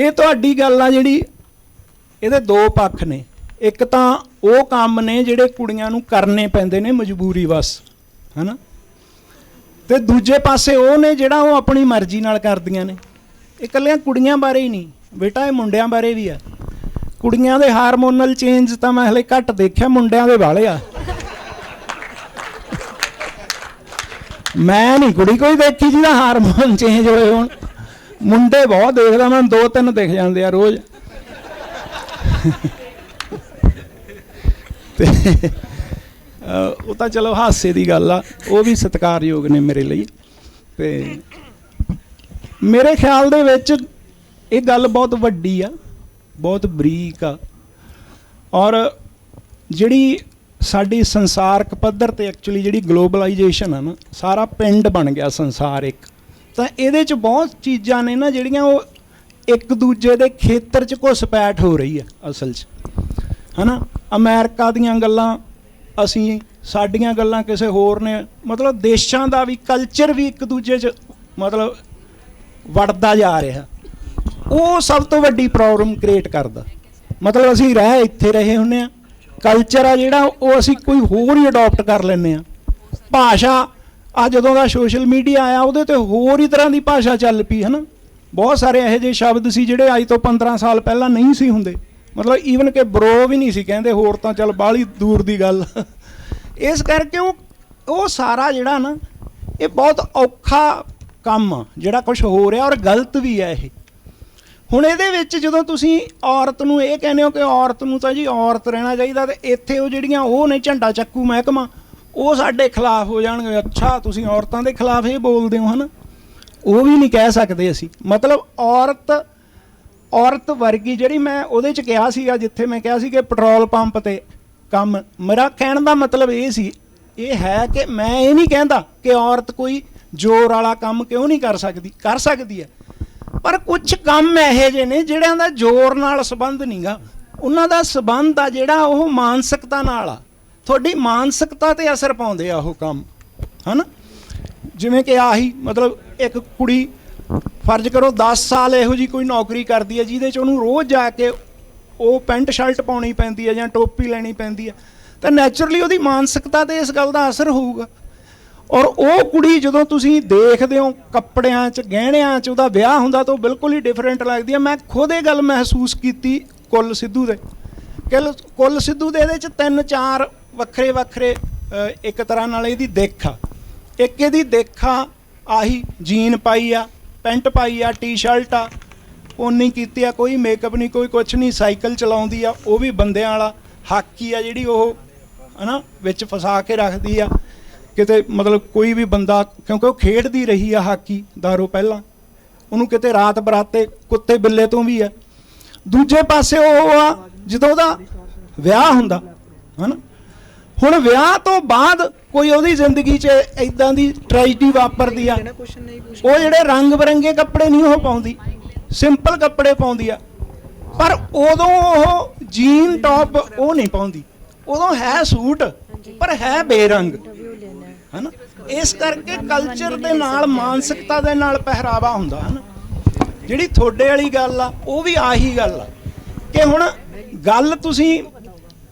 ਇਹ ਤੁਹਾਡੀ ਗੱਲ ਆ ਜਿਹੜੀ, ਇਹਦੇ ਦੋ ਪੱਖ ਨੇ। ਇੱਕ ਤਾਂ ਉਹ ਕੰਮ ਨੇ ਜਿਹੜੇ ਕੁੜੀਆਂ ਨੂੰ ਕਰਨੇ ਪੈਂਦੇ ਨੇ ਮਜਬੂਰੀ ਵਸ, ਹਨਾ? ਤੇ ਦੂਜੇ ਪਾਸੇ ਉਹ ਨੇ ਜਿਹੜਾ ਉਹ ਆਪਣੀ ਮਰਜ਼ੀ ਨਾਲ ਕਰਦੀਆਂ ਨੇ। ਇਹ ਇਕੱਲੀਆਂ ਕੁੜੀਆਂ ਬਾਰੇ ਹੀ ਨਹੀਂ, ਬੇਟਾ ਇਹ ਮੁੰਡਿਆਂ ਬਾਰੇ ਵੀ ਆ। ਕੁੜੀਆਂ ਦੇ ਹਾਰਮੋਨਲ ਚੇਂਜ ਤਾਂ ਮੈਂ ਹਲੇ ਘੱਟ ਦੇਖਿਆ, ਮੁੰਡਿਆਂ ਦੇ ਵਾਲੇ ਆ। ਮੈਂ ਨਹੀਂ ਕੁੜੀ ਕੋਈ ਦੇਖੀ ਜਿਹਦਾ ਹਾਰਮੋਨ ਚੇਂਜ ਹੋਏ ਹੋਣ। ਮੁੰਡੇ ਬਹੁਤ ਦੇਖਦਾ ਮੈਂ, ਦੋ ਤਿੰਨ ਦਿਖ ਜਾਂਦੇ ਆ ਰੋਜ਼। ਤੇ ਉਹ ਤਾਂ ਚਲੋ ਹਾਸੇ ਦੀ ਗੱਲ ਆ, ਉਹ ਵੀ ਸਤਿਕਾਰਯੋਗ ਨੇ ਮੇਰੇ ਲਈ। ਤੇ ਮੇਰੇ ਖਿਆਲ ਦੇ ਵਿੱਚ ਇਹ ਗੱਲ ਬਹੁਤ ਵੱਡੀ ਆ, ਬਹੁਤ ਬਰੀਕ ਆ। ਔਰ ਜਿਹੜੀ ਸਾਡੀ ਸੰਸਾਰਕ ਪੱਧਰ ਤੇ ਐਕਚੁਅਲੀ ਜਿਹੜੀ ਗਲੋਬਲਾਈਜੇਸ਼ਨ ਆ ਨਾ, ਸਾਰਾ ਪਿੰਡ ਬਣ ਗਿਆ ਸੰਸਾਰ ਇੱਕ। ਤਾਂ ਇਹਦੇ ਚ ਬਹੁਤ ਚੀਜ਼ਾਂ ਨੇ ਨਾ ਜਿਹੜੀਆਂ ਉਹ ਇੱਕ ਦੂਜੇ ਦੇ ਖੇਤਰ ਚ ਘੁਸਪੈਠ ਹੋ ਰਹੀ ਆ ਅਸਲ 'ਚ। ਹਨਾ? ਅਮਰੀਕਾ ਦੀਆਂ ਗੱਲਾਂ ਅਸੀਂ, ਸਾਡੀਆਂ ਗੱਲਾਂ ਕਿਸੇ ਹੋਰ ਨੇ, ਮਤਲਬ ਦੇਸ਼ਾਂ ਦਾ ਵੀ ਕਲਚਰ ਵੀ ਇੱਕ ਦੂਜੇ 'ਚ ਮਤਲਬ ਵੜਦਾ ਜਾ ਰਿਹਾ। ਉਹ ਸਭ ਤੋਂ ਵੱਡੀ ਪ੍ਰੋਬਲਮ ਕ੍ਰੀਏਟ ਕਰਦਾ। ਮਤਲਬ ਅਸੀਂ ਰਹਿ ਇੱਥੇ ਰਹੇ ਹੁੰਨੇ ਆ। ਕਲਚਰ ਆ ਜਿਹੜਾ, ਉਹ ਅਸੀਂ ਕੋਈ ਹੋਰ ਹੀ ਅਡਾਪਟ ਕਰ ਲੈਂਦੇ ਆ। ਭਾਸ਼ਾ ਆ ਜਦੋਂ ਦਾ ਸੋਸ਼ਲ ਮੀਡੀਆ ਆਇਆ, ਉਹਦੇ ਤੇ ਹੋਰ ਹੀ ਤਰ੍ਹਾਂ ਦੀ ਭਾਸ਼ਾ ਚੱਲ ਪਈ, ਹਨਾ? ਬਹੁਤ ਸਾਰੇ ਇਹੋ ਜਿਹੇ ਸ਼ਬਦ ਸੀ ਜਿਹੜੇ ਅੱਜ ਤੋਂ 15 ਸਾਲ ਪਹਿਲਾਂ ਨਹੀਂ ਸੀ ਹੁੰਦੇ। ਮਤਲਬ ਈਵਨ ਕਿ ਬਰੋ ਵੀ ਨਹੀਂ ਸੀ ਕਹਿੰਦੇ, ਹੋਰ ਤਾਂ ਚੱਲ ਬਾਹਲੀ ਦੂਰ ਦੀ ਗੱਲ। ਇਸ ਕਰਕੇ ਉਹ ਉਹ ਸਾਰਾ ਜਿਹੜਾ ਨਾ, ਇਹ ਬਹੁਤ ਔਖਾ ਕੰਮ ਆ, ਜਿਹੜਾ ਕੁਝ ਹੋ ਰਿਹਾ ਔਰ ਗਲਤ ਵੀ ਹੈ ਇਹ। ਹੁਣ ਇਹਦੇ ਵਿੱਚ ਜਦੋਂ ਤੁਸੀਂ ਔਰਤ ਨੂੰ ਇਹ ਕਹਿੰਦੇ ਹੋ ਕਿ ਔਰਤ ਨੂੰ ਤਾਂ ਜੀ ਔਰਤ ਰਹਿਣਾ ਚਾਹੀਦਾ ਤੇ ਇੱਥੇ ਉਹ ਜਿਹੜੀਆਂ ਉਹ ਨੇ ਝੰਡਾ ਚੱਕੂ ਮਹਿਕਮਾ ਉਹ ਸਾਡੇ ਖਿਲਾਫ ਹੋ ਜਾਣਗੇ। ਅੱਛਾ, ਤੁਸੀਂ ਔਰਤਾਂ ਦੇ ਖਿਲਾਫ ਇਹ ਬੋਲਦੇ ਹੋ ਹਨਾ? ਉਹ ਵੀ ਨਹੀਂ ਕਹਿ ਸਕਦੇ ਅਸੀਂ। ਮਤਲਬ ਔਰਤ ਔਰਤ ਵਰਗੀ ਜਿਹੜੀ ਮੈਂ ਉਹਦੇ ਚ ਕਿਹਾ ਸੀਗਾ, ਜਿੱਥੇ ਮੈਂ ਕਿਹਾ ਸੀ ਕਿ ਪੈਟਰੋਲ ਪੰਪ ਤੇ ਕੰਮ। ਮੇਰਾ ਕਹਿਣ ਦਾ ਮਤਲਬ ਇਹ ਸੀ, ਇਹ ਹੈ ਕਿ ਮੈਂ ਇਹ ਨਹੀਂ ਕਹਿੰਦਾ ਕਿ ਔਰਤ ਕੋਈ ਜ਼ੋਰ ਵਾਲਾ ਕੰਮ ਕਿਉਂ ਨਹੀਂ ਕਰ ਸਕਦੀ। ਕਰ ਸਕਦੀ ਹੈ। ਪਰ ਕੁਝ ਕੰਮ ਇਹੋ ਜਿਹੇ ਨੇ ਜਿਹੜਿਆਂ ਦਾ ਜ਼ੋਰ ਨਾਲ ਸੰਬੰਧ ਨਹੀਂਗਾ। ਉਹਨਾਂ ਦਾ ਸੰਬੰਧ ਆ ਜਿਹੜਾ ਉਹ ਮਾਨਸਿਕਤਾ ਨਾਲ ਆ। ਤੁਹਾਡੀ ਮਾਨਸਿਕਤਾ ਤੇ ਅਸਰ ਪਾਉਂਦੇ ਆ ਉਹ ਕੰਮ, ਹਨਾ? ਜਿਵੇਂ ਕਿ ਆਹੀ, ਮਤਲਬ ਇੱਕ ਕੁੜੀ, ਫਰਜ਼ ਕਰੋ 10 ਸਾਲ ਇਹੋ ਜੀ ਕੋਈ ਨੌਕਰੀ ਕਰਦੀ ਹੈ ਜਿਹਦੇ ਚ ਉਹਨੂੰ ਰੋਜ਼ ਜਾ ਕੇ ਉਹ ਪੈਂਟ ਸ਼ਰਟ ਪਾਉਣੀ ਪੈਂਦੀ ਹੈ ਜਾਂ ਟੋਪੀ ਲੈਣੀ ਪੈਂਦੀ ਹੈ ਤਾਂ ਨੇਚਰਲੀ ਉਹਦੀ ਮਾਨਸਿਕਤਾ ਤੇ ਇਸ ਗੱਲ ਦਾ ਅਸਰ ਹੋਊਗਾ। ਔਰ ਉਹ ਕੁੜੀ ਜਦੋਂ ਤੁਸੀਂ ਦੇਖਦੇ ਹੋ ਕੱਪੜਿਆਂ 'ਚ, ਗਹਿਣਿਆਂ 'ਚ ਉਹਦਾ ਵਿਆਹ ਹੁੰਦਾ ਤਾਂ ਉਹ ਬਿਲਕੁਲ ਹੀ ਡਿਫਰੈਂਟ ਲੱਗਦੀ ਹੈ ਮੈਂ ਖੁਦ ਇਹ ਗੱਲ ਮਹਿਸੂਸ ਕੀਤੀ ਕੁੱਲ ਸਿੱਧੂ ਦੇ। ਕੁੱਲ ਕੁੱਲ ਸਿੱਧੂ ਦੇ ਇਹਦੇ 'ਚ ਤਿੰਨ ਚਾਰ ਵੱਖਰੇ ਵੱਖਰੇ ਇੱਕ ਤਰ੍ਹਾਂ ਨਾਲ ਇਹਦੀ ਦਿੱਖ ਆ। ਇੱਕ ਇਹਦੀ ਦਿੱਖ ਆ, ਆਹੀ ਜੀਨ ਪਾਈ ਆ, ਪੈਂਟ ਪਾਈ ਆ, ਟੀ-ਸ਼ਰਟ ਆ। ਉਨੀ ਕੀਤੀ ਆ ਕੋਈ ਮੇਕਅਪ ਨਹੀਂ, ਕੋਈ ਕੁਛ ਨਹੀਂ, ਸਾਈਕਲ ਚਲਾਉਂਦੀ ਆ, ਉਹ ਵੀ ਬੰਦਿਆਂ ਵਾਲਾ। ਹਾਕੀ ਆ ਜਿਹੜੀ ਉਹ, ਹਨਾ, ਵਿੱਚ ਫਸਾ ਕੇ ਰੱਖਦੀ ਆ। ਕਿਤੇ ਮਤਲਬ ਕੋਈ ਵੀ ਬੰਦਾ, ਕਿਉਂਕਿ ਉਹ ਖੇਡਦੀ ਰਹੀ ਆ ਹਾਕੀ, ਦਾਰੋ ਪਹਿਲਾਂ। ਉਹਨੂੰ ਕਿਤੇ ਰਾਤ ਬਰਾਤੇ ਕੁੱਤੇ ਬਿੱਲੇ ਤੋਂ ਵੀ ਆ। ਦੂਜੇ ਪਾਸੇ ਉਹ ਆ, ਜਦੋਂ ਉਹਦਾ ਵਿਆਹ ਹੁੰਦਾ, ਹਨਾ ਹੁਣ ਵਿਆਹ ਤੋਂ ਬਾਅਦ ਕੋਈ ਉਹਦੀ ਜ਼ਿੰਦਗੀ 'ਚ ਇਦਾਂ ਦੀ ਟ੍ਰੈਜਡੀ ਵਾਪਰਦੀ ਆ। ਉਹ ਜਿਹੜੇ ਰੰਗ ਬਰੰਗੇ ਕੱਪੜੇ ਨਹੀਂ ਉਹ ਪਾਉਂਦੀ ਸਿੰਪਲ ਕੱਪੜੇ ਪਾਉਂਦੀ ਆ। ਪਰ ਉਦੋਂ ਉਹ ਜੀਨ ਟੌਪ ਉਹ ਨਹੀਂ ਪਾਉਂਦੀ। ਉਦੋਂ ਹੈ ਸੂਟ ਪਰ ਹੈ ਬੇਰੰਗ। ਹਨਾ? ਇਸ ਕਰਕੇ ਕਲਚਰ ਦੇ ਨਾਲ ਮਾਨਸਿਕਤਾ ਦੇ ਨਾਲ ਪਹਿਰਾਵਾ ਹੁੰਦਾ ਹਨਾ? ਜਿਹੜੀ ਤੁਹਾਡੇ ਵਾਲੀ ਗੱਲ ਆ ਉਹ ਵੀ ਆਹੀ ਗੱਲ ਆ। ਕਿ ਹੁਣ ਗੱਲ ਤੁਸੀਂ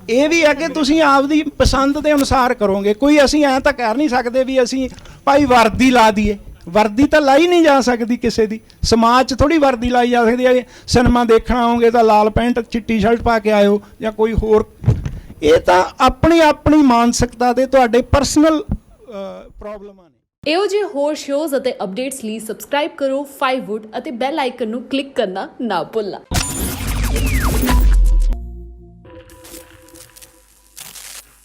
ਇਹ ਵੀ ਹੈ ਕਿ ਤੁਸੀਂ ਆਪਦੀ ਪਸੰਦ ਦੇ ਅਨੁਸਾਰ ਕਰੋਗੇ। ਕੋਈ ਅਸੀਂ ਐਂ ਤਾਂ ਕਰ ਨਹੀਂ ਸਕਦੇ ਵੀ ਅਸੀਂ ਭਾਈ ਵਰਦੀ ਲਾ ਦਈਏ। ਵਰਦੀ ਤਾਂ ਲਾਈ ਨਹੀਂ ਜਾ ਸਕਦੀ ਕਿਸੇ ਦੀ। ਸਮਾਜ 'ਚ ਥੋੜੀ ਵਰਦੀ ਲਾਈ ਜਾ ਸਕਦੀ ਹੈ। ਸਿਨੇਮਾ ਦੇਖਣ ਆਓਗੇ ਤਾਂ ਲਾਲ ਪੈਂਟ ਚਿੱਟੀ ਸ਼ਰਟ ਪਾ ਕੇ ਆਇਓ ਜਾਂ ਕੋਈ ਹੋਰ। ਇਹ ਤਾਂ ਆਪਣੀ ਆਪਣੀ ਮਾਨਸਿਕਤਾ ਦੇ ਤੁਹਾਡੇ ਪਰਸਨਲ ਪ੍ਰੋਬਲਮਾਂ ਨੇ। ਇਹੋ ਜਿਹੇ ਹੋਰ ਸ਼ੋਜ਼ ਅਤੇ ਅਪਡੇਟਸ ਲਈ ਸਬਸਕ੍ਰਾਈਬ ਕਰੋ 5wood ਅਤੇ ਬੈਲ ਆਈਕਨ ਨੂੰ ਕਲਿੱਕ ਕਰਨਾ ਨਾ ਭੁੱਲਣਾ।